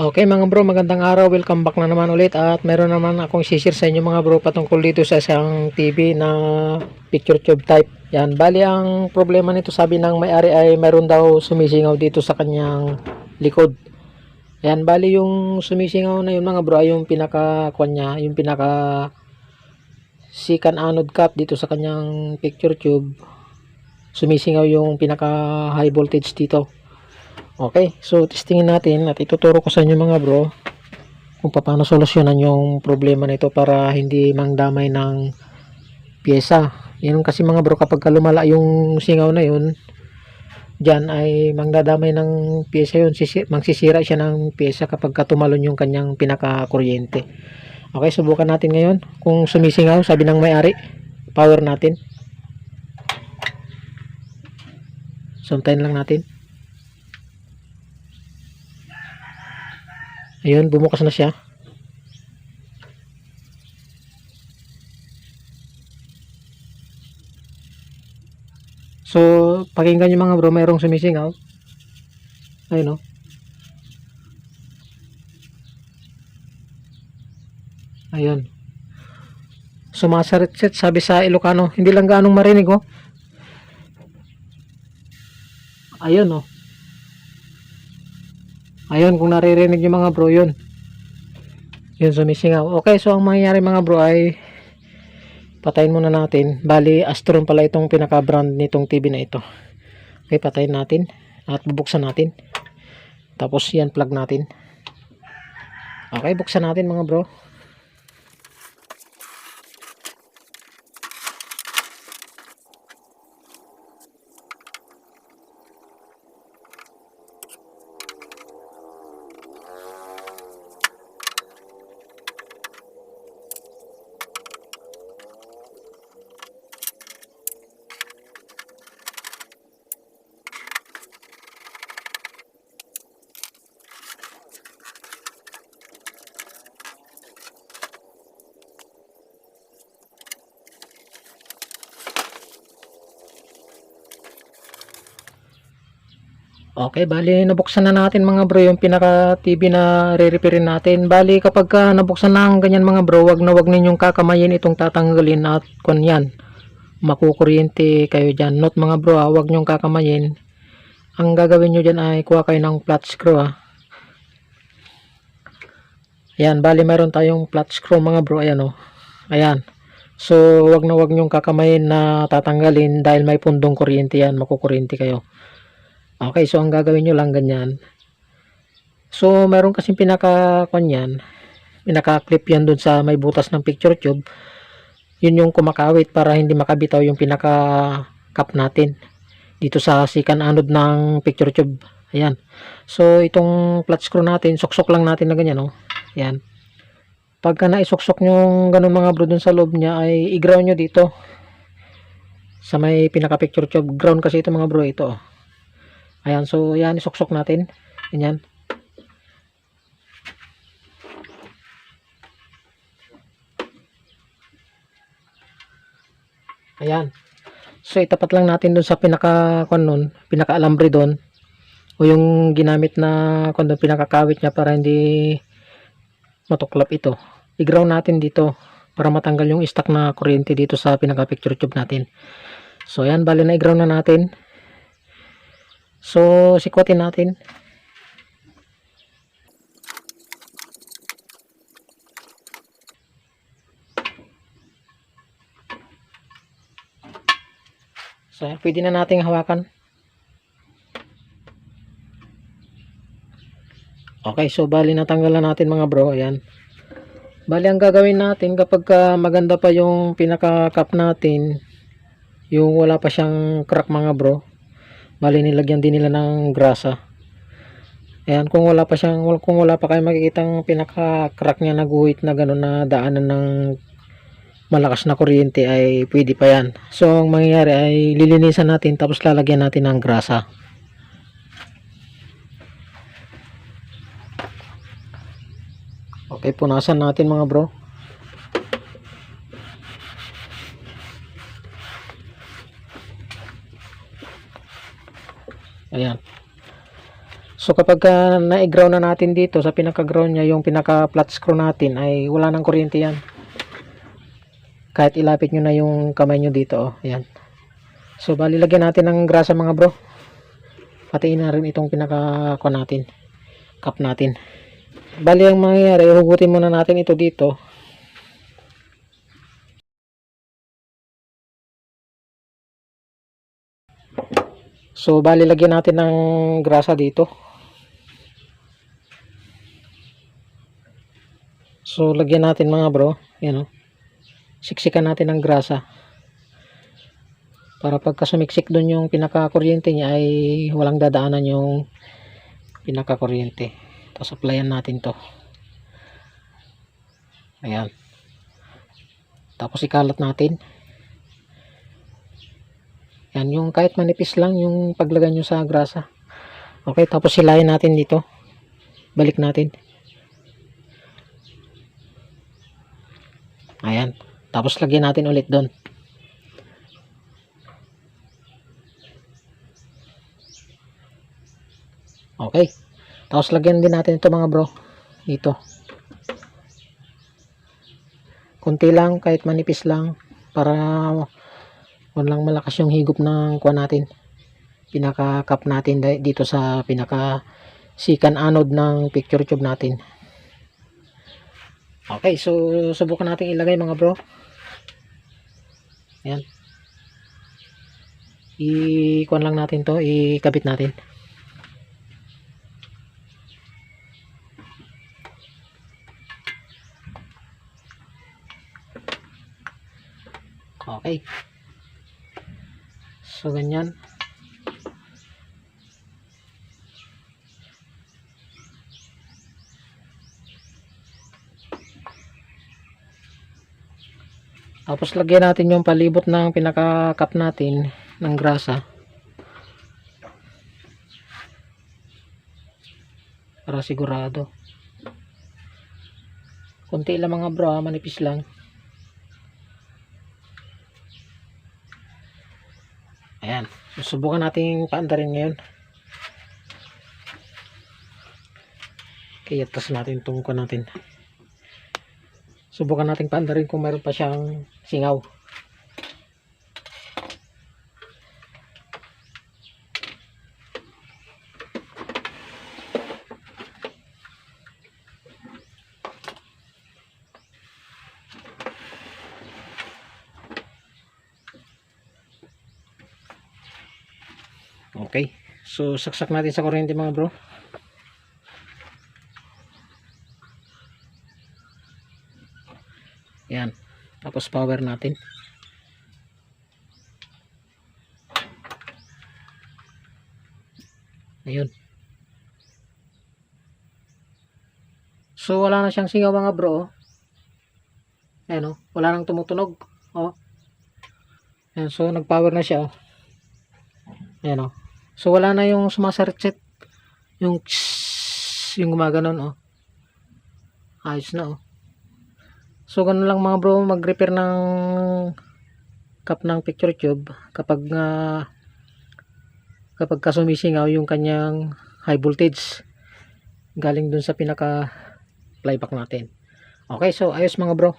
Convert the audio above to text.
Okay mga bro, magandang araw. Welcome back na naman ulit at meron naman akong sisir sa inyo mga bro patungkol dito sa isang TV na picture tube type. Yan, bali ang problema nito sabi ng may-ari ay meron daw sumisingaw dito sa kanyang likod. Yan, bali yung sumisingaw na yun mga bro ay yung pinaka kwan niya, yung pinaka sikan anode cap dito sa kanyang picture tube. Sumisingaw yung pinaka high voltage dito. Okay, so testingin natin at ituturo ko sa inyo mga bro kung paano solusyonan yung problema nito para hindi mangdamay ng pyesa. Yan kasi mga bro kapag lumala yung singaw na yun, dyan ay mangdadamay ng pyesa yun. Sisi, magsisira siya ng pyesa kapag tumalon yung kanyang pinaka-kuryente. Okay, subukan natin ngayon. Kung sumisingaw, sabi ng may-ari, power natin. Suntayin lang natin. Ayun, bumukas na siya. So, pakinggan nyo mga bro, mayroong sumisingaw. Ayun o. Ayun. Sumasarit-sit, sabi sa Ilocano. Hindi lang ganong marinig oh. Ayun oh. Ayun, kung naririnig yung mga bro, yun. Yun, sumisingaw. Okay, so ang mangyayari mga bro ay patayin muna natin. Bali, Astron pala itong pinaka-brand nitong TV na ito. Okay, patayin natin. At bubuksan natin. Tapos yan, plug natin. Okay, buksan natin mga bro. Okay, bali nabuksan na natin mga bro yung pinaka TV na re-repairin natin. Bali kapag ka nabuksan na ang ganyan mga bro, wag na wag ninyong kakamayin itong tatanggalin at kun yan. Makukuryente kayo dyan. Note mga bro, ah, wag nyong kakamayin. Ang gagawin nyo dyan ay kuha kayo ng flat screw ah. Ayan, bali mayroon tayong flat screw mga bro. Ayan oh. Ayan. So, wag na wag nyong kakamayin na tatanggalin dahil may pundong kuryente yan. Makukuryente kayo. Okay, so ang gagawin nyo lang ganyan. So, meron kasing pinaka kanyan, pinaka-clip yan dun sa may butas ng picture tube. Yun yung kumakawit para hindi makabitaw yung pinaka-cap natin dito sa sikan anode ng picture tube. Ayan. So, itong flat screw natin, suksok lang natin na ganyan, oh. Ayan. Pagka naisuksok nyo ganun mga bro dun sa loob niya, ay i-ground nyo dito. Sa may pinaka-picture tube. Ground kasi ito mga bro, ito, oh. Ayan, so yan, isuksok natin. Ganyan. Ayan. So itapat lang natin dun sa pinaka kon pinaka alambre doon o yung ginamit na kon doon pinakakawit niya para hindi matuklap ito. I-ground natin dito para matanggal yung stock na kuryente dito sa pinaka picture tube natin. So ayan, bali na i-ground na natin. So, sikwatin natin. So, pwede na nating hawakan. Okay, so bali natanggalan natin mga bro. Ayan. Bali ang gagawin natin kapag ka maganda pa yung pinaka-cap natin, yung wala pa siyang crack mga bro, Bali nilagyan din nila ng grasa. Ayan, kung wala pa siyang kung wala pa kayo makikitang pinaka-crack niya na guhit na gano'n na daanan ng malakas na kuryente ay pwede pa yan. So, ang mangyayari ay lilinisan natin tapos lalagyan natin ng grasa. Okay, punasan natin mga bro. Ayan. So, kapag uh, na-ground na natin dito sa pinaka-ground niya, yung pinaka-flat screw natin ay wala nang kuryente yan. Kahit ilapit nyo na yung kamay nyo dito, oh. Ayan. So bali lagyan natin ng grasa mga bro. Patiin na rin itong pinaka ko natin. Cup natin. Bali ang mangyayari, hugutin muna natin ito dito. So bali lagyan natin ng grasa dito. So lagyan natin mga bro, yan o. Siksikan natin ng grasa. Para pagka sumiksik doon yung pinaka-kuryente niya ay walang dadaanan yung pinaka-kuryente. Tapos applyan natin to. Ayan. Tapos ikalat natin. Yan yung kahit manipis lang yung paglagay nyo sa grasa. Okay, tapos silayin natin dito. Balik natin. Ayan. Tapos lagyan natin ulit doon. Okay. Tapos lagyan din natin ito mga bro. Dito. Kunti lang kahit manipis lang para walang malakas yung higop ng kuha natin. Pinaka cup natin di- dito sa pinaka sikan anode ng picture tube natin. Okay, so subukan natin ilagay mga bro. Ayan. I-kuan lang natin to, ikabit natin. Okay. So, ganyan. Tapos lagyan natin yung palibot ng pinaka-cup natin ng grasa. Para sigurado. Kunti lang mga bro, ah, manipis lang. Ayan. Susubukan natin paandarin ngayon. Kaya tas natin ko natin. Subukan natin paandarin kung meron pa siyang singaw. Okay. So, saksak natin sa kuryente mga bro. Yan. Tapos power natin. Ayun. So, wala na siyang singaw mga bro. oh. Ayan o. Wala nang tumutunog. Oh. Ayan. So, nag-power na siya. oh. Ayan o. So, wala na yung sumasaritsit. Yung yung gumaganon oh. Ayos na oh. So, ganun lang mga bro, mag-repair ng cup ng picture tube kapag nga kapag ka sumisingaw yung kanyang high voltage galing dun sa pinaka flyback natin. Okay, so ayos mga bro.